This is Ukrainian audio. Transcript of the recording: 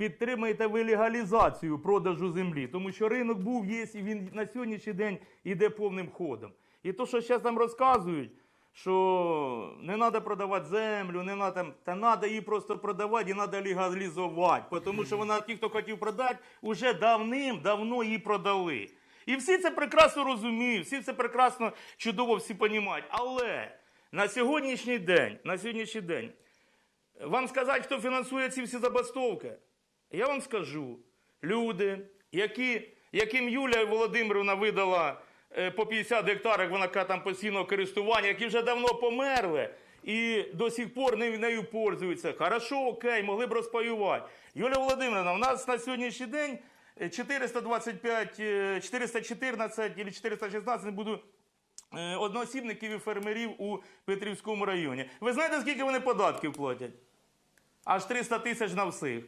підтримаєте ви легалізацію продажу землі, тому що ринок був, є, і він на сьогоднішній день іде повним ходом. І то, що зараз нам розказують, що не треба продавати землю, не надо, та треба її просто продавати і треба легалізувати. Тому що вона, ті, хто хотів продати, вже давним-давно її продали. І всі це прекрасно розуміють, всі це прекрасно, чудово всі розуміють. Але на сьогоднішній день, на сьогоднішній день, вам сказати, хто фінансує ці всі забастовки? Я вам скажу, люди, які, яким Юлія Володимирівна видала е, по 50 гектарів, вона каже, там постійного користування, які вже давно померли і до сих пор не- нею пользуються. Хорошо, окей, могли б розпаювати. Юлія Володимирівна, у нас на сьогоднішній день е, 425, е, 414 або 416, не буду е, одноосібників і фермерів у Петрівському районі. Ви знаєте, скільки вони податків платять? Аж 300 тисяч на всіх.